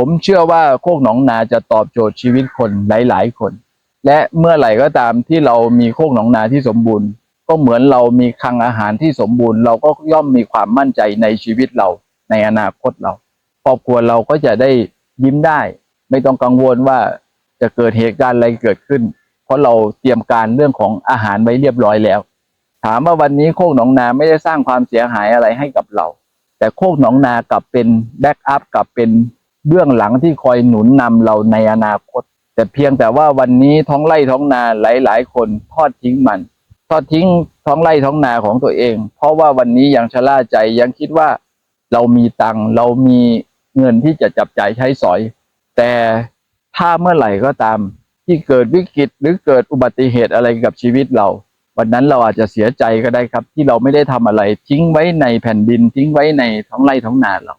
ผมเชื่อว่าโคกหนองนาจะตอบโจทย์ชีวิตคนหลาย ๆ คน และเมื่อไหร่ก็ตามที่เรามีโคกหนองนาที่สมบูรณ์ ก็เหมือนเรามีคลังอาหารที่สมบูรณ์ เราก็ย่อมมีความมั่นใจในชีวิตเราในอนาคตเราครอบครัวเราก็จะได้ยิ้มได้ ไม่ต้องกังวลว่าจะเกิดเหตุการณ์อะไรเกิดขึ้น เพราะเราเตรียมการเรื่องของอาหารไว้เรียบร้อยแล้ว ถามว่าวันนี้โคกหนองนาไม่ได้สร้างความเสียหายอะไรให้กับเรา แต่โคกหนองนากลับเป็นแบ็กอัพกลับเป็น เบื้องหลังที่คอยหนุนนำเราในอนาคต แต่เพียงแต่ว่าวันนี้ท้องไร่ท้องนาหลาย ๆ คนทอดทิ้งมัน ทอดทิ้งท้องไร่ท้องนาของตัวเอง เพราะว่าวันนี้ยังชะล่าใจยังคิดว่าเรามีตังค์เรามีเงินที่จะจับจ่ายใช้สอย แต่ถ้าเมื่อไหร่ก็ตามที่เกิดวิกฤตหรือเกิดอุบัติเหตุอะไรกับชีวิตเรา วันนั้นเราอาจจะเสียใจก็ได้ครับ ที่เราไม่ได้ทำอะไรทิ้งไว้ในแผ่นดินทิ้งไว้ในท้องไร่ท้องนาเรา